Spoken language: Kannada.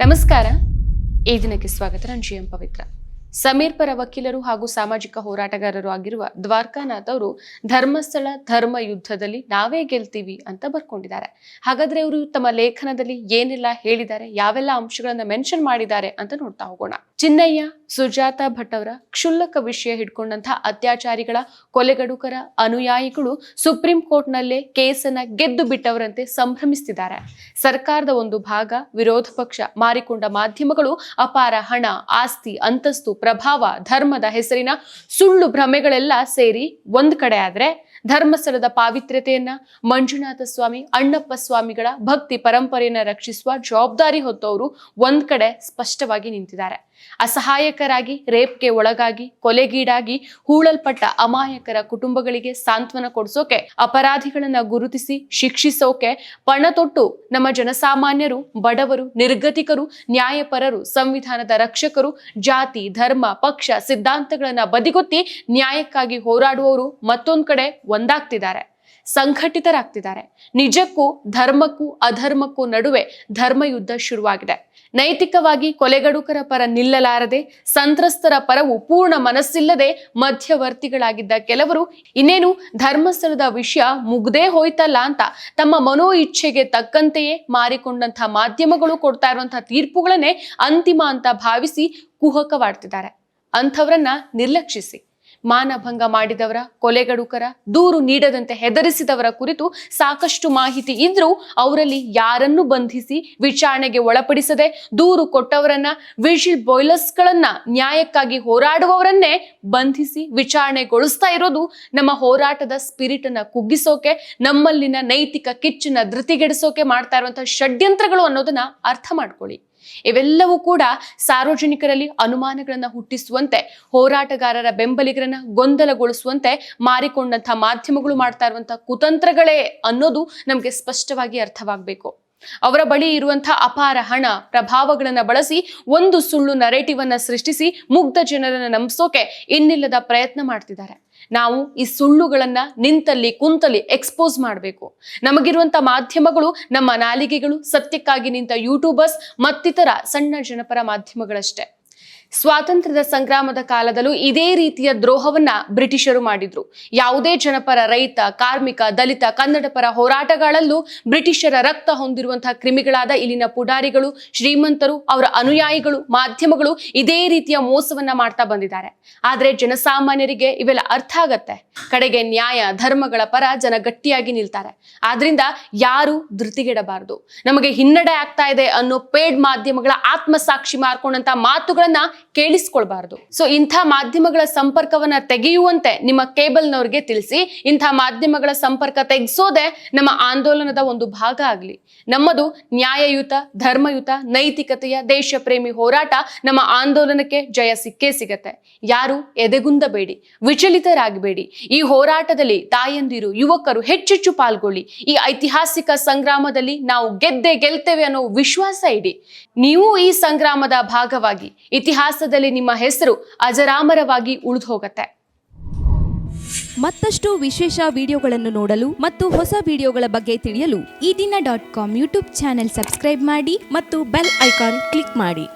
ನಮಸ್ಕಾರ. ಈ ದಿನಕ್ಕೆ ಸ್ವಾಗತ. ನಾನು ಜಿ ಎಂ ಪವಿತ್ರ. ಸಮೀರ್ ಪರ ವಕೀಲರು ಹಾಗೂ ಸಾಮಾಜಿಕ ಹೋರಾಟಗಾರರು ಆಗಿರುವ ದ್ವಾರಕಾನಾಥ್ ಅವರು, ಧರ್ಮಸ್ಥಳ ಧರ್ಮ ಯುದ್ಧದಲ್ಲಿ ನಾವೇ ಗೆಲ್ತೀವಿ ಅಂತ ಬರ್ಕೊಂಡಿದ್ದಾರೆ. ಹಾಗಾದ್ರೆ ಅವರು ತಮ್ಮ ಲೇಖನದಲ್ಲಿ ಏನೆಲ್ಲ ಹೇಳಿದ್ದಾರೆ, ಯಾವೆಲ್ಲ ಅಂಶಗಳನ್ನ ಮೆನ್ಷನ್ ಮಾಡಿದ್ದಾರೆ ಅಂತ ನೋಡ್ತಾ ಹೋಗೋಣ. ಚಿನ್ನಯ್ಯ, ಸುಜಾತ ಭಟ್ ಅವರ ಕ್ಷುಲ್ಲಕ ವಿಷಯ ಹಿಡ್ಕೊಂಡಂತಹ ಅತ್ಯಾಚಾರಿಗಳ ಕೊಲೆಗಡುಕರ ಅನುಯಾಯಿಗಳು ಸುಪ್ರೀಂ ಕೋರ್ಟ್ನಲ್ಲೇ ಕೇಸನ್ನ ಗೆದ್ದು ಬಿಟ್ಟವರಂತೆ ಸಂಭ್ರಮಿಸುತ್ತಿದ್ದಾರೆ ಸರ್ಕಾರದ ಒಂದು ಭಾಗ ವಿರೋಧ ಪಕ್ಷ ಮಾರಿಕೊಂಡ ಮಾಧ್ಯಮಗಳು ಅಪಾರ ಹಣ, ಆಸ್ತಿ, ಅಂತಸ್ತು, ಪ್ರಭಾವ, ಧರ್ಮದ ಹೆಸರಿನ ಸುಳ್ಳು ಭ್ರಮೆಗಳೆಲ್ಲ ಸೇರಿ ಒಂದ್ ಕಡೆ ಆದ್ರೆ ಧರ್ಮಸ್ಥಳದ ಪಾವಿತ್ರ್ಯತೆಯನ್ನ ಮಂಜುನಾಥ ಸ್ವಾಮಿ, ಅಣ್ಣಪ್ಪ ಸ್ವಾಮಿಗಳ ಭಕ್ತಿ ಪರಂಪರೆಯನ್ನ ರಕ್ಷಿಸುವ ಜವಾಬ್ದಾರಿ ಹೊತ್ತವರು ಒಂದ್ ಕಡೆ ಸ್ಪಷ್ಟವಾಗಿ ನಿಂತಿದ್ದಾರೆ. ಅಸಹಾಯಕರಾಗಿ, ರೇಪ್ಗೆ ಒಳಗಾಗಿ, ಕೊಲೆಗೀಡಾಗಿ, ಹೂಳಲ್ಪಟ್ಟ ಅಮಾಯಕರ ಕುಟುಂಬಗಳಿಗೆ ಸಾಂತ್ವನ ಕೊಡಿಸೋಕೆ, ಅಪರಾಧಿಗಳನ್ನ ಗುರುತಿಸಿ, ಶಿಕ್ಷಿಸೋಕೆ, ಪಣ ತೊಟ್ಟು ನಮ್ಮ ಜನಸಾಮಾನ್ಯರು, ಬಡವರು, ನಿರ್ಗತಿಕರು, ನ್ಯಾಯಪರರು, ಸಂವಿಧಾನದ ರಕ್ಷಕರು, ಜಾತಿ, ಧರ್ಮ, ಪಕ್ಷ, ಸಿದ್ಧಾಂತಗಳನ್ನ ಬದಿಗೊತ್ತಿ ನ್ಯಾಯಕ್ಕಾಗಿ ಹೋರಾಡುವವರು ಮತ್ತೊಂದ್ ಕಡೆ ಒಂದಾಗ್ತಿದ್ದಾರೆ, ಸಂಘಟಿತರಾಗ್ತಿದ್ದಾರೆ. ನಿಜಕ್ಕೂ ಧರ್ಮಕ್ಕೂ ಅಧರ್ಮಕ್ಕೂ ನಡುವೆ ಧರ್ಮಯುದ್ಧ ಶುರುವಾಗಿದೆ. ನೈತಿಕವಾಗಿ ಕೊಲೆಗಡುಕರ ಪರ ನಿಲ್ಲಲಾರದೆ, ಸಂತ್ರಸ್ತರ ಪರವು ಪೂರ್ಣ ಮನಸ್ಸಿಲ್ಲದೆ ಮಧ್ಯವರ್ತಿಗಳಾಗಿದ್ದ ಕೆಲವರು, ಇನ್ನೇನು ಧರ್ಮಸ್ಥಳದ ವಿಷಯ ಮುಗ್ದೇ ಹೋಯ್ತಲ್ಲ ಅಂತ ತಮ್ಮ ಮನೋ ಇಚ್ಛೆಗೆ ತಕ್ಕಂತೆಯೇ ಮಾರಿಕೊಂಡಂತಹ ಮಾಧ್ಯಮಗಳು ಕೊಡ್ತಾ ಇರುವಂತಹ ತೀರ್ಪುಗಳನ್ನೇ ಅಂತಿಮ ಅಂತ ಭಾವಿಸಿ ಕುಹಕವಾಡ್ತಿದ್ದಾರೆ. ಅಂಥವ್ರನ್ನ ನಿರ್ಲಕ್ಷಿಸಿ. ಮಾನಭಂಗ ಮಾಡಿದವರ, ಕೊಲೆಗಡುಕರ, ದೂರು ನೀಡದಂತೆ ಹೆದರಿಸಿದವರ ಕುರಿತು ಸಾಕಷ್ಟು ಮಾಹಿತಿ ಇದ್ರೂ ಅವರಲ್ಲಿ ಯಾರನ್ನು ಬಂಧಿಸಿ ವಿಚಾರಣೆಗೆ ಒಳಪಡಿಸದೆ ದೂರು ಕೊಟ್ಟವರನ್ನ, ವಿಜಿಲ್ ಬಾಯ್ಲರ್ಸ್ಗಳನ್ನ ನ್ಯಾಯಕ್ಕಾಗಿ ಹೋರಾಡುವವರನ್ನೇ ಬಂಧಿಸಿ ವಿಚಾರಣೆಗೊಳಿಸ್ತಾ ಇರೋದು ನಮ್ಮ ಹೋರಾಟದ ಸ್ಪಿರಿಟ್ ಅನ್ನ ಕುಗ್ಗಿಸೋಕೆ, ನಮ್ಮಲ್ಲಿನ ನೈತಿಕ ಕಿಚ್ಚನ್ನ ಧೃತಿಗೆಡಿಸೋಕೆ ಮಾಡ್ತಾ ಇರುವಂತಹ ಷಡ್ಯಂತ್ರಗಳು ಅನ್ನೋದನ್ನ ಅರ್ಥ ಮಾಡ್ಕೊಳ್ಳಿ. ಇವೆಲ್ಲವೂ ಕೂಡ ಸಾರ್ವಜನಿಕರಲ್ಲಿ ಅನುಮಾನಗಳನ್ನು ಹುಟ್ಟಿಸುವಂತೆ, ಹೋರಾಟಗಾರರ ಬೆಂಬಲಿಗರನ್ನ ಗೊಂದಲಗೊಳಿಸುವಂತೆ ಮಾರಿಕೊಂಡಂತಹ ಮಾಧ್ಯಮಗಳು ಮಾಡ್ತಾ ಇರುವಂತಹ ಕುತಂತ್ರಗಳೇ ಅನ್ನೋದು ನಮಗೆ ಸ್ಪಷ್ಟವಾಗಿ ಅರ್ಥವಾಗಬೇಕು. ಅವರ ಬಳಿ ಇರುವಂತಹ ಅಪಾರ ಹಣ, ಪ್ರಭಾವಗಳನ್ನ ಬಳಸಿ, ಒಂದು ಸುಳ್ಳು ನರೇಟಿವ್ ಅನ್ನ ಸೃಷ್ಟಿಸಿ, ಮುಗ್ಧ ಜನರನ್ನ ನಂಬಿಸೋಕೆ ಇನ್ನಿಲ್ಲದ ಪ್ರಯತ್ನ ಮಾಡ್ತಿದ್ದಾರೆ. ನಾವು ಈ ಸುಳ್ಳುಗಳನ್ನ ನಿಂತಲ್ಲಿ, ಕುಂತಲ್ಲಿ ಎಕ್ಸ್ಪೋಸ್ ಮಾಡಬೇಕು. ನಮಗಿರುವಂತ ಮಾಧ್ಯಮಗಳು, ನಮ್ಮ ನಾಲಿಗೆಗಳು ಸತ್ಯಕ್ಕಾಗಿ ನಿಂತ ಯೂಟ್ಯೂಬರ್ಸ್ ಮತ್ತಿತರ ಸಣ್ಣ ಜನಪರ ಮಾಧ್ಯಮಗಳಷ್ಟೇ. ಸ್ವಾತಂತ್ರ್ಯದ ಸಂಗ್ರಾಮದ ಕಾಲದಲ್ಲೂ ಇದೇ ರೀತಿಯ ದ್ರೋಹವನ್ನ ಬ್ರಿಟಿಷರು ಮಾಡಿದ್ರು. ಯಾವುದೇ ಜನಪರ ರೈತ, ಕಾರ್ಮಿಕ, ದಲಿತ, ಕನ್ನಡ ಪರ ಹೋರಾಟಗಳಲ್ಲೂ ಬ್ರಿಟಿಷರ ರಕ್ತ ಹೊಂದಿರುವಂತಹ ಕ್ರಿಮಿಗಳಾದ ಇಲ್ಲಿನ ಪುಡಾರಿಗಳು, ಶ್ರೀಮಂತರು, ಅವರ ಅನುಯಾಯಿಗಳು, ಮಾಧ್ಯಮಗಳು ಇದೇ ರೀತಿಯ ಮೋಸವನ್ನ ಮಾಡ್ತಾ ಬಂದಿದ್ದಾರೆ. ಆದ್ರೆ ಜನಸಾಮಾನ್ಯರಿಗೆ ಇವೆಲ್ಲ ಅರ್ಥ ಆಗತ್ತೆ. ಕಡೆಗೆ ನ್ಯಾಯ, ಧರ್ಮಗಳ ಪರ ಜನ ಗಟ್ಟಿಯಾಗಿ ನಿಲ್ತಾರೆ. ಆದ್ರಿಂದ ಯಾರು ಧೃತಿಗೆಡಬಾರದು. ನಮಗೆ ಹಿನ್ನಡೆ ಆಗ್ತಾ ಇದೆ ಅನ್ನೋ ಪೇಡ್ ಮಾಧ್ಯಮಗಳ ಆತ್ಮಸಾಕ್ಷಿ ಮಾರ್ಕೊಂಡಂತ ಮಾತುಗಳನ್ನ ಕೇಳಿಸ್ಕೊಳ್ಬಾರ್ದು. ಸೊ ಇಂಥ ಮಾಧ್ಯಮಗಳ ಸಂಪರ್ಕವನ್ನ ತೆಗೆಯುವಂತೆ ನಿಮ್ಮ ಕೇಬಲ್ನವ್ರಿಗೆ ತಿಳಿಸಿ, ಇಂಥ ಮಾಧ್ಯಮಗಳ ಸಂಪರ್ಕ ತೆಗೆಸೋದೆ ನಮ್ಮ ಆಂದೋಲನದ ಒಂದು ಭಾಗ ಆಗ್ಲಿ. ನಮ್ಮದು ನ್ಯಾಯಯುತ, ಧರ್ಮಯುತ, ನೈತಿಕತೆಯ ದೇಶ ಪ್ರೇಮಿ ಹೋರಾಟ ನಮ್ಮ ಆಂದೋಲನಕ್ಕೆ ಜಯ ಸಿಕ್ಕೇ ಸಿಗತ್ತೆ. ಯಾರು ಎದೆಗುಂದಬೇಡಿ, ವಿಚಲಿತರಾಗಬೇಡಿ. ಈ ಹೋರಾಟದಲ್ಲಿ ತಾಯಂದಿರು, ಯುವಕರು ಹೆಚ್ಚೆಚ್ಚು ಪಾಲ್ಗೊಳ್ಳಿ. ಈ ಐತಿಹಾಸಿಕ ಸಂಗ್ರಾಮದಲ್ಲಿ ನಾವು ಗೆದ್ದೆ ಗೆಲ್ತೇವೆ ಅನ್ನೋ ವಿಶ್ವಾಸ ಇಡಿ. ನೀವು ಈ ಸಂಗ್ರಾಮದ ಭಾಗವಾಗಿ ಇತಿಹಾಸದಲ್ಲಿ ನಿಮ್ಮ ಹೆಸರು ಅಜರಾಮರವಾಗಿ ಉಳಿದು ಹೋಗುತ್ತೆ. ಮತ್ತಷ್ಟು ವಿಶೇಷ ವಿಡಿಯೋಗಳನ್ನು ನೋಡಲು ಮತ್ತು ಹೊಸ ವಿಡಿಯೋಗಳ ಬಗ್ಗೆ ತಿಳಿಯಲು Ee Dina dot com YouTube channel subscribe ಮಾಡಿ ಮತ್ತು ಬೆಲ್ ಐಕಾನ್ ಕ್ಲಿಕ್ ಮಾಡಿ.